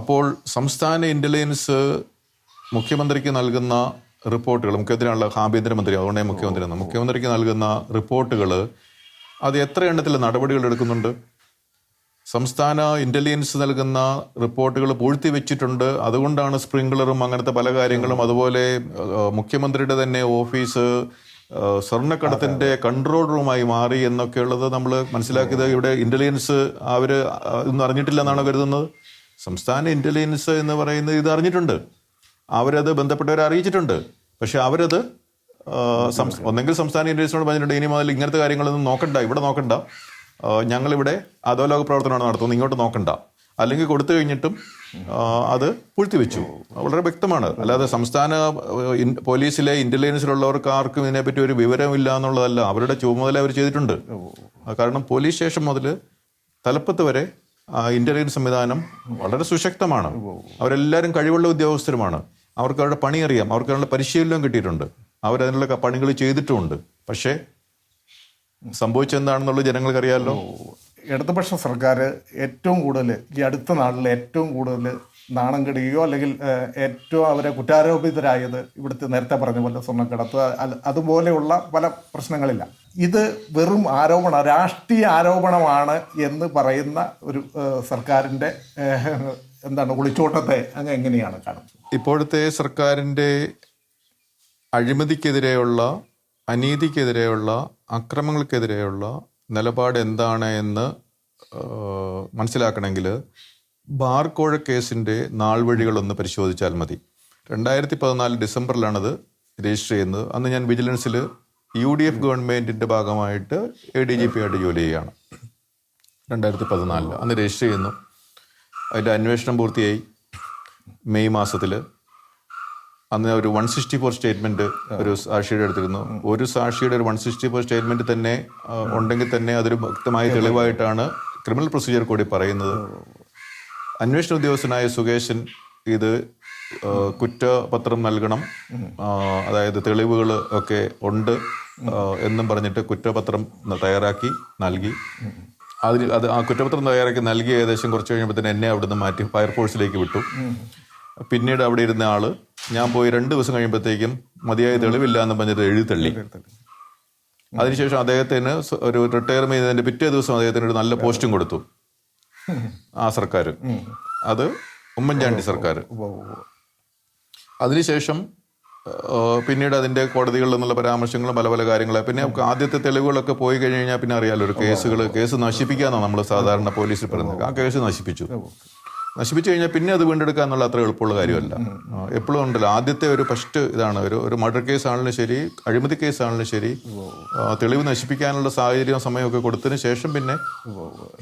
അപ്പോൾ സംസ്ഥാന ഇന്റലിജൻസ് മുഖ്യമന്ത്രിക്ക് നൽകുന്ന റിപ്പോർട്ടുകൾ മുഖ്യമന്ത്രിയാണല്ലോ ആഭ്യന്തരമന്ത്രി അതുകൊണ്ടേ മുഖ്യമന്ത്രി മുഖ്യമന്ത്രിക്ക് നൽകുന്ന റിപ്പോർട്ടുകൾ അത് എത്ര എണ്ണത്തിൽ നടപടികൾ എടുക്കുന്നുണ്ട്? സംസ്ഥാന ഇന്റലിജൻസ് നൽകുന്ന റിപ്പോർട്ടുകൾ പൂഴ്ത്തി വെച്ചിട്ടുണ്ട്. അതുകൊണ്ടാണ് സ്പ്രിംഗ്ലറും അങ്ങനത്തെ പല കാര്യങ്ങളും. അതുപോലെ മുഖ്യമന്ത്രിയുടെ തന്നെ ഓഫീസ് സ്വർണക്കടത്തിന്റെ കൺട്രോൾ റൂമായി മാറി എന്നൊക്കെയുള്ളത് നമ്മൾ മനസ്സിലാക്കിയത് ഇവിടെ ഇന്റലിജൻസ് അവർ ഒന്നും അറിഞ്ഞിട്ടില്ല എന്നാണ് കരുതുന്നത്? സംസ്ഥാന ഇന്റലിജൻസ് എന്ന് പറയുന്നത് ഇത് അറിഞ്ഞിട്ടുണ്ട്. അവരത് ബന്ധപ്പെട്ടവരെ അറിയിച്ചിട്ടുണ്ട്. പക്ഷെ അവരത് ഒന്നെങ്കിൽ സംസ്ഥാന ഇൻഡസ്ട്രിയോട് പറഞ്ഞിട്ടുണ്ട് ഇനി മുതൽ ഇങ്ങനത്തെ കാര്യങ്ങളൊന്നും നോക്കണ്ട ഇവിടെ നോക്കണ്ട. ഞങ്ങളിവിടെ അധോലോക പ്രവർത്തനമാണ് നടത്തുന്നത് ഇങ്ങോട്ട് നോക്കണ്ട. അല്ലെങ്കിൽ കൊടുത്തു കഴിഞ്ഞിട്ടും അത് പൂഴ്ത്തിവെച്ചു. വളരെ വ്യക്തമാണ്. അല്ലാതെ സംസ്ഥാന പോലീസിലെ ഇന്റലിജൻസിലുള്ളവർക്ക് ആർക്കും ഇതിനെപ്പറ്റി ഒരു വിവരമില്ല എന്നുള്ളതല്ല. അവരുടെ ചുമതല അവർ ചെയ്തിട്ടുണ്ട്. കാരണം പോലീസ് സ്റ്റേഷൻ മുതൽ തലപ്പത്ത് വരെ ഇന്റലിജൻസ് സംവിധാനം വളരെ സുശക്തമാണ്. അവരെല്ലാവരും കഴിവുള്ള ഉദ്യോഗസ്ഥരുമാണ്. അവർക്ക് അവരുടെ പണി അറിയാം. അവർക്ക് അതിനുള്ള പരിശീലനം കിട്ടിയിട്ടുണ്ട്. അവരതിനുള്ള പണികൾ ചെയ്തിട്ടുമുണ്ട്. പക്ഷേ സംഭവിച്ചെന്താണെന്നുള്ളത് ജനങ്ങൾക്ക് അറിയാമല്ലോ ഇടതുപക്ഷ സർക്കാർ ഏറ്റവും കൂടുതൽ ഈ അടുത്ത നാളിൽ ഏറ്റവും കൂടുതൽ നാണം കെടുകയോ അല്ലെങ്കിൽ ഏറ്റവും അവരെ കുറ്റാരോപിതരായത് ഇവിടുത്തെ നേരത്തെ പറഞ്ഞ പോലെ സ്വർണക്കടത്ത് അതുപോലെയുള്ള പല പ്രശ്നങ്ങളില്ല. ഇത് വെറും ആരോപണ രാഷ്ട്രീയ ആരോപണമാണ് എന്ന് പറയുന്ന ഒരു സർക്കാരിന്റെ എന്താണ് ഒളിച്ചോട്ടത്തെ അങ്ങ് എങ്ങനെയാണ് കാണുന്നത്? ഇപ്പോഴത്തെ സർക്കാരിന്റെ അഴിമതിക്കെതിരെയുള്ള അനീതിക്കെതിരെയുള്ള അക്രമങ്ങൾക്കെതിരെയുള്ള നിലപാട് എന്താണ് എന്ന് മനസ്സിലാക്കണമെങ്കിൽ ബാർക്കോഴ കേസിന്റെ നാൾവഴികളൊന്ന് പരിശോധിച്ചാൽ മതി. രണ്ടായിരത്തി പതിനാല് ഡിസംബറിലാണത് രജിസ്റ്റർ ചെയ്യുന്നത്. അന്ന് ഞാൻ വിജിലൻസിൽ യു ഡി എഫ് ഗവൺമെന്റിന്റെ ഭാഗമായിട്ട് എ ഡി ജി പി ആയിട്ട് ജോലി ചെയ്യുകയാണ്. രണ്ടായിരത്തി പതിനാലിൽ അന്ന് രജിസ്റ്റർ ചെയ്യുന്നു. അതിന്റെ അന്വേഷണം പൂർത്തിയായി മെയ് മാസത്തിൽ അന്ന് ഒരു വൺ സിക്സ്റ്റി ഫോർ സ്റ്റേറ്റ്മെന്റ് ഒരു സാക്ഷിയുടെ എടുത്തിരുന്നു ഒരു സാക്ഷിയുടെ ഒരു വൺ സിക്സ്റ്റി ഫോർ സ്റ്റേറ്റ്മെന്റ് തന്നെ ഉണ്ടെങ്കിൽ തന്നെ അതൊരു വ്യക്തമായ തെളിവായിട്ടാണ് ക്രിമിനൽ പ്രൊസീജിയർ കൂടി പറയുന്നത്. അന്വേഷണ ഉദ്യോഗസ്ഥനായ സുകേശൻ ഇത് കുറ്റപത്രം നൽകണം. അതായത് തെളിവുകൾ ഒക്കെ ഉണ്ട് എന്നും പറഞ്ഞിട്ട് കുറ്റപത്രം തയ്യാറാക്കി നൽകി. അതിൽ അത് ആ കുറ്റപത്രം തയ്യാറാക്കി നൽകി ഏകദേശം കുറച്ച് കഴിയുമ്പോൾ എന്നെ അവിടുന്ന് മാറ്റി ഫയർഫോഴ്സിലേക്ക് വിട്ടു. പിന്നീട് അവിടെ ഇരുന്ന ആൾ ഞാൻ പോയി രണ്ട് ദിവസം കഴിയുമ്പോഴത്തേക്കും മതിയായ തെളിവില്ല എന്ന് പറഞ്ഞിട്ട് എഴുതി തള്ളി അതിനുശേഷം അദ്ദേഹത്തിന് ഒരു റിട്ടയർമെന്റ് ചെയ്തതിന്റെ പിറ്റേ ദിവസം അദ്ദേഹത്തിന് ഒരു നല്ല പോസ്റ്റും കൊടുത്തു. ആ സർക്കാർ. അത് ഉമ്മൻചാണ്ടി സർക്കാർ. അതിനുശേഷം പിന്നീട് അതിന്റെ കോടതികളിൽ നിന്നുള്ള പരാമർശങ്ങളും പല പല കാര്യങ്ങൾ പിന്നെ ആദ്യത്തെ തെളിവുകളൊക്കെ പോയി കഴിഞ്ഞ് കഴിഞ്ഞാൽ പിന്നെ അറിയാലോ ഒരു കേസുകൾ കേസ് നശിപ്പിക്കാന്നാണ് നമ്മൾ സാധാരണ പോലീസിൽ പറയുന്നത്. ആ കേസ് നശിപ്പിച്ചു. നശിപ്പിച്ചു കഴിഞ്ഞാൽ പിന്നെ അത് വീണ്ടെടുക്കുക എന്നുള്ള അത്ര എളുപ്പമുള്ള കാര്യമല്ല. എപ്പോഴും ഉണ്ടല്ലോ. ആദ്യത്തെ ഒരു ഫസ്റ്റ് ഇതാണ്. ഒരു ഒരു മർഡർ കേസ് ആണെങ്കിലും ശരി അഴിമതി കേസ് ആണെങ്കിലും ശരി തെളിവ് നശിപ്പിക്കാനുള്ള സാഹചര്യവും സമയമൊക്കെ കൊടുത്തതിന് ശേഷം പിന്നെ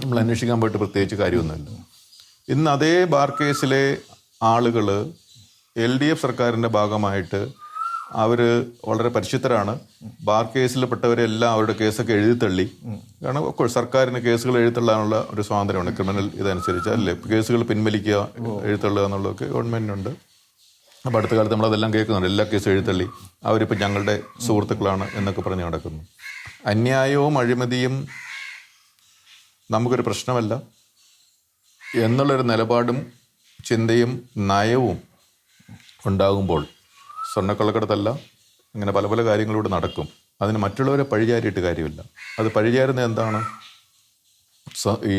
നമ്മൾ അന്വേഷിക്കാൻ പോയിട്ട് പ്രത്യേകിച്ച് കാര്യമൊന്നുമില്ല. ഇന്ന് അതേ ബാർ കേസിലെ ആളുകൾ എൽ ഡി എഫ് സർക്കാരിന്റെ ഭാഗമായിട്ട് അവർ വളരെ പരിശുദ്ധരാണ്. ബാർ കേസിൽ പെട്ടവരെല്ലാം അവരുടെ കേസൊക്കെ എഴുതിത്തള്ളി കാരണം ഒക്കെ സർക്കാരിന് കേസുകൾ എഴുതിത്തള്ളാനുള്ള ഒരു സ്വാതന്ത്ര്യമാണ് ക്രിമിനൽ ഇതനുസരിച്ച് അല്ലേ? കേസുകൾ പിൻവലിക്കുക എഴുത്തള്ളുക എന്നുള്ളതൊക്കെ ഗവൺമെന്റിനുണ്ട് അപ്പോൾ അടുത്ത കാലത്ത് നമ്മളതെല്ലാം കേൾക്കുന്നുണ്ട്. എല്ലാ കേസും എഴുത്തള്ളി അവരിപ്പോൾ ഞങ്ങളുടെ സുഹൃത്തുക്കളാണ് എന്നൊക്കെ പറഞ്ഞ് നടക്കുന്നു. അന്യായവും അഴിമതിയും നമുക്കൊരു പ്രശ്നമല്ല. എന്നുള്ളൊരു നിലപാടും ചിന്തയും നയവും ഉണ്ടാകുമ്പോൾ സ്വർണക്കള്ളക്കടത്തല്ല ഇങ്ങനെ പല പല കാര്യങ്ങളിലൂടെ നടക്കും. അതിന് മറ്റുള്ളവരെ പഴിചാരിയിട്ട് കാര്യമില്ല. അത് പഴിചാരുന്നത് എന്താണ്? ഈ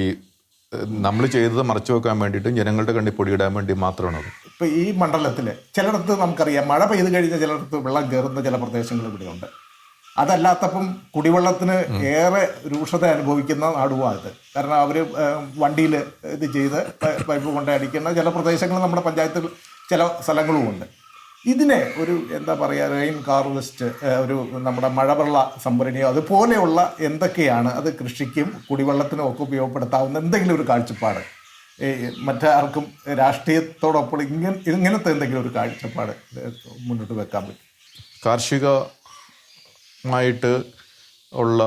നമ്മൾ ചെയ്തത് മറച്ചു വെക്കാൻ വേണ്ടിയിട്ടും ജനങ്ങളുടെ കണ്ണിൽ പൊടിയിടാൻ വേണ്ടി മാത്രമാണ് അത് ഇപ്പം ഈ മണ്ഡലത്തിൽ ചിലയിടത്ത് നമുക്കറിയാം മഴ പെയ്ത് കഴിഞ്ഞ ചിലയിടത്ത് വെള്ളം കയറുന്ന ചില പ്രദേശങ്ങൾ ഇവിടെയുണ്ട്. അതല്ലാത്തപ്പം കുടിവെള്ളത്തിന് ഏറെ രൂക്ഷത അനുഭവിക്കുന്ന നാടുവാണ് കാരണം അവർ വണ്ടിയിൽ ഇത് ചെയ്ത് പൈപ്പ് കൊണ്ട് അടിക്കുന്ന ചില പ്രദേശങ്ങൾ നമ്മുടെ പഞ്ചായത്തിൽ ചില സ്ഥലങ്ങളുമുണ്ട്. ഇതിനെ ഒരു എന്താ പറയുക റെയിൻ കാർവെസ്റ്റ് ഒരു നമ്മുടെ മഴവെള്ള സംഭരണിയോ അതുപോലെയുള്ള എന്തൊക്കെയാണ് അത് കൃഷിക്കും കുടിവെള്ളത്തിനും ഒക്കെ ഉപയോഗപ്പെടുത്താവുന്ന എന്തെങ്കിലും ഒരു കാഴ്ചപ്പാട്? മറ്റാർക്കും രാഷ്ട്രീയത്തോടൊപ്പം ഇങ്ങനെ ഇങ്ങനത്തെ എന്തെങ്കിലും ഒരു കാഴ്ചപ്പാട് മുന്നോട്ട് വെക്കാൻ പറ്റും. കാർഷികമായിട്ട് ഉള്ള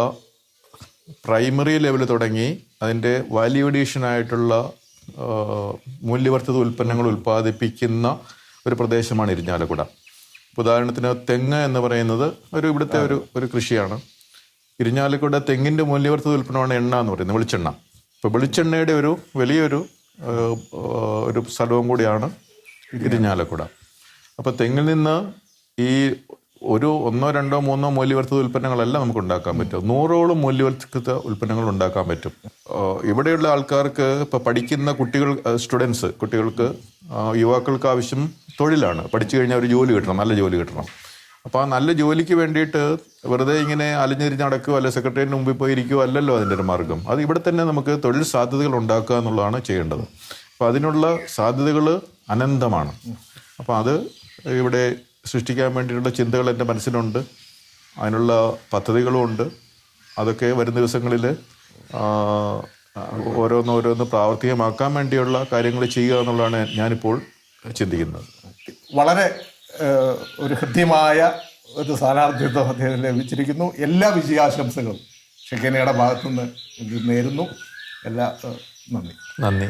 പ്രൈമറി ലെവൽ തുടങ്ങി അതിന്റെ വാല്യൂ അഡീഷനായിട്ടുള്ള മൂല്യവർദ്ധിത ഉൽപ്പന്നങ്ങൾ ഉൽപ്പാദിപ്പിക്കുന്ന ഒരു പ്രദേശമാണ് ഇരിഞ്ഞാലക്കുട. ഉദാഹരണത്തിന് തെങ്ങ് എന്ന് പറയുന്നത് ഒരു ഇവിടുത്തെ ഒരു ഒരു കൃഷിയാണ്. ഇരിഞ്ഞാലക്കുട തെങ്ങിന്റെ മൂല്യവർദ്ധിത ഉൽപ്പന്നമാണ് എണ്ണ എന്ന് പറയുന്നത് വെളിച്ചെണ്ണ. ഇപ്പോൾ വെളിച്ചെണ്ണയുടെ ഒരു വലിയൊരു ഒരു സ്ഥലവും കൂടിയാണ് ഇരിഞ്ഞാലക്കുട. അപ്പോൾ തെങ്ങിൽ നിന്ന് ഈ ഒരു ഒന്നോ രണ്ടോ മൂന്നോ മൂല്യവർദ്ധിത ഉൽപ്പന്നങ്ങളല്ല നമുക്ക് ഉണ്ടാക്കാൻ പറ്റും. നൂറോളം മൂല്യവർദ്ധിത ഉൽപ്പന്നങ്ങൾ ഉണ്ടാക്കാൻ പറ്റും. ഇവിടെയുള്ള ആൾക്കാർക്ക് ഇപ്പോൾ പഠിക്കുന്ന കുട്ടികൾ സ്റ്റുഡൻസ് കുട്ടികൾക്ക് യുവാക്കൾക്ക് ആവശ്യം തൊഴിലാണ്. പഠിച്ചു കഴിഞ്ഞാൽ ഒരു ജോലി കിട്ടണം നല്ല ജോലി കിട്ടണം. അപ്പോൾ ആ നല്ല ജോലിക്ക് വേണ്ടിയിട്ട് വെറുതെ ഇങ്ങനെ അലഞ്ഞിരിഞ്ഞ് നടക്കുകയോ അല്ലെ സെക്രട്ടറിയുടെ മുമ്പിൽ പോയി ഇരിക്കുകയോ അല്ലല്ലോ അതിന്റെ ഒരു മാർഗം. അത് ഇവിടെ തന്നെ നമുക്ക് തൊഴിൽ സാധ്യതകൾ ഉണ്ടാക്കുക എന്നുള്ളതാണ് ചെയ്യേണ്ടത്. അപ്പോൾ അതിനുള്ള സാധ്യതകൾ അനന്തമാണ്. അപ്പോൾ അത് ഇവിടെ സൃഷ്ടിക്കാൻ വേണ്ടിയിട്ടുള്ള ചിന്തകൾ എന്റെ മനസ്സിലുണ്ട്. അതിനുള്ള പദ്ധതികളും ഉണ്ട്. അതൊക്കെ വരും ദിവസങ്ങളിൽ ഓരോന്നോരോന്ന് പ്രാവർത്തികമാക്കാൻ വേണ്ടിയുള്ള കാര്യങ്ങൾ ചെയ്യുക എന്നുള്ളതാണ് ഞാനിപ്പോൾ ചിന്തിക്കുന്നത്. വളരെ ഒരു ഹൃദ്യമായ ഒരു സ്ഥാനാർത്ഥിത്വം അദ്ദേഹത്തിന് ലഭിച്ചിരിക്കുന്നു. എല്ലാ വിജയാശംസകളും ഷെക്കേനയുടെ ഭാഗത്തുനിന്ന് നേരുന്നു. എല്ലാ നന്ദി. നന്ദി.